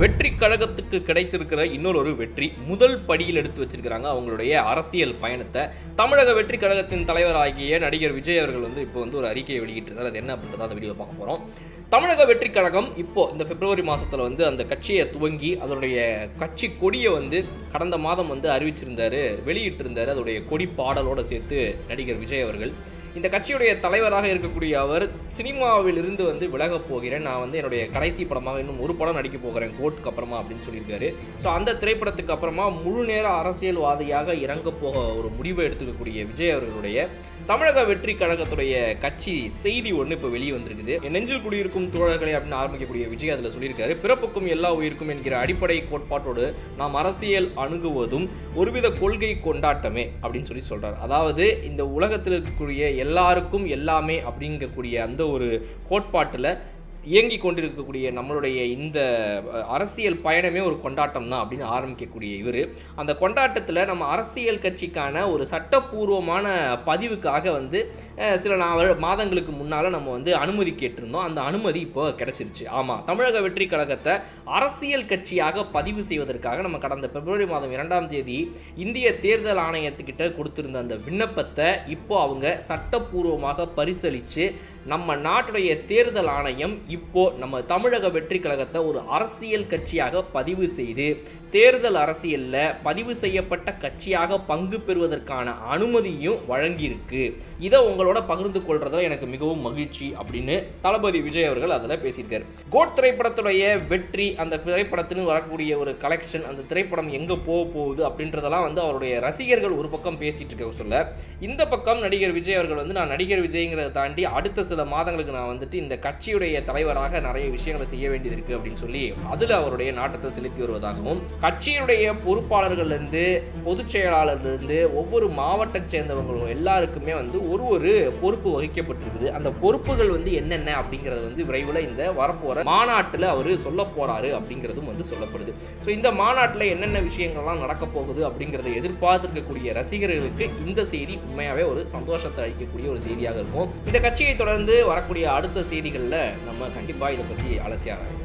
வெற்றி கழகத்துக்கு கிடைச்சிருக்கிற இன்னொரு ஒரு வெற்றி முதல் படியில் எடுத்து வச்சிருக்கிறாங்க அவங்களுடைய அரசியல் பயணத்தை. தமிழக வெற்றி கழகத்தின் தலைவராகிய நடிகர் விஜய் அவர்கள் வந்து இப்போ வந்து ஒரு அறிக்கையை வெளியிட்டிருந்தார் அது என்ன அப்படின்றத அந்த வீடியோ பார்க்க போகிறோம் தமிழக வெற்றி கழகம் இப்போ இந்த பிப்ரவரி மாதத்தில் வந்து அந்த கட்சியை துவங்கி அதனுடைய கட்சி கொடியை வந்து கடந்த மாதம் வந்து அறிவிச்சிருந்தாரு வெளியிட்டிருந்தாரு. அதோடைய கொடி பாடலோடு சேர்த்து நடிகர் விஜய் அவர்கள். இந்த கட்சியுடைய தலைவராக இருக்கக்கூடிய அவர் சினிமாவில் இருந்து வந்து விலகப் போகிறேன். நான் வந்து என்னுடைய கடைசி படமாக இன்னும் ஒரு படம் நடிக்க போகிறேன் கோர்ட்டுக்கு அப்புறமா அப்படின்னு சொல்லியிருக்காரு. ஸோ அந்த திரைப்படத்துக்கு அப்புறமா முழு நேர அரசியல்வாதியாக இறங்க போக ஒரு முடிவை எடுத்துக்கக்கூடிய விஜய் அவர்களுடைய தமிழக வெற்றி கழகத்துடைய கட்சி செய்தி ஒன்று இப்போ வெளியே வந்திருக்குது. நெஞ்சில் குடியிருக்கும் தோழர்களை அப்படின்னு ஆரம்பிக்கக்கூடிய விஜய் அதில் சொல்லியிருக்காரு. பிறப்புக்கும் எல்லா உயிருக்கும் என்கிற அடிப்படை கோட்பாட்டோடு நாம் அரசியல் அணுகுவதும் ஒருவித கொள்கை கொண்டாட்டமே அப்படின்னு சொல்லி சொல்கிறார் அதாவது இந்த உலகத்தில் இருக்கக்கூடிய எல்லாருக்கும் எல்லாமே அப்படிங்கக்கூடிய அந்த ஒரு கோட்பாட்டில் இயங்கி கொண்டிருக்கக்கூடிய நம்மளுடைய இந்த அரசியல் பயணமே ஒரு கொண்டாட்டம் தான் அப்படின்னு ஆரம்பிக்கக்கூடிய இவர். அந்த கொண்டாட்டத்தில் நம்ம அரசியல் கட்சிக்கான ஒரு சட்டப்பூர்வமான பதிவுக்காக வந்து சில நா- மாதங்களுக்கு முன்னால் நம்ம வந்து அனுமதி கேட்டிருந்தோம். அந்த அனுமதி இப்போ கிடச்சிருச்சு. ஆமாம் தமிழக வெற்றி கழகத்தை அரசியல் கட்சியாக பதிவு செய்வதற்காக நம்ம கடந்த பிப்ரவரி மாதம் இரண்டாம் தேதி இந்திய தேர்தல் ஆணையத்துக்கிட்ட கொடுத்திருந்த அந்த விண்ணப்பத்தை இப்போ அவங்க சட்டப்பூர்வமாக பரிசீலித்து நம்ம நாட்டுடைய தேர்தல் ஆணையம் இப்போ நம்ம தமிழக வெற்றி கழகத்தை ஒரு அரசியல் கட்சியாக பதிவு செய்து தேர்தல் அரசியலில் பதிவு செய்யப்பட்ட கட்சியாக பங்கு பெறுவதற்கான அனுமதியும் வழங்கியிருக்கு. இதை உங்களோட பகிர்ந்து கொள்றதுல எனக்கு மிகவும் மகிழ்ச்சி அப்படின்னு தளபதி விஜய் அவர்கள் அதில் பேசியிருக்காரு. கோட் திரைப்படத்துடைய வெற்றி அந்த திரைப்படத்திலும் வரக்கூடிய ஒரு கலெக்ஷன் அந்த திரைப்படம் எங்கே போக போகுது அப்படின்றதெல்லாம் வந்து அவருடைய ரசிகர்கள் ஒரு பக்கம் பேசிட்டு இருக்க சொல்ல இந்த பக்கம் நடிகர் விஜய் அவர்கள் வந்து நான் நடிகர் விஜய்ங்கிறத தாண்டி அடுத்த சில மாதங்களுக்கு நான் வந்துட்டு இந்த கட்சியுடைய தலைவராக நிறைய விஷயங்களை செய்ய வேண்டியது இருக்கு அப்படின்னு சொல்லி அதில் அவருடைய நாட்டத்தை செலுத்தி வருவதாகவும் கட்சியுடைய பொறுப்பாளர்கள்லேருந்து பொதுச் செயலாளர்லேருந்து ஒவ்வொரு மாவட்ட சேர்ந்தவங்களும் எல்லாருக்குமே வந்து ஒரு ஒரு பொறுப்பு வகிக்கப்பட்டிருக்குது. அந்த பொறுப்புகள் வந்து என்னென்ன அப்படிங்கிறது வந்து விரைவில் இந்த வரப்போகிற மாநாட்டில் அவர் சொல்ல போறாரு அப்படிங்கிறதும் வந்து சொல்லப்படுது. ஸோ இந்த மாநாட்டில் என்னென்ன விஷயங்கள்லாம் நடக்க போகுது அப்படிங்கிறத எதிர்பார்த்துருக்கக்கூடிய ரசிகர்களுக்கு இந்த செய்தி உண்மையாகவே ஒரு சந்தோஷத்தை அளிக்கக்கூடிய ஒரு செய்தியாக இருக்கும். இந்த கட்சியை தொடர்ந்து வரக்கூடிய அடுத்த செய்திகளில் நம்ம கண்டிப்பாக இதை பற்றி அலசி ஆராயலாம்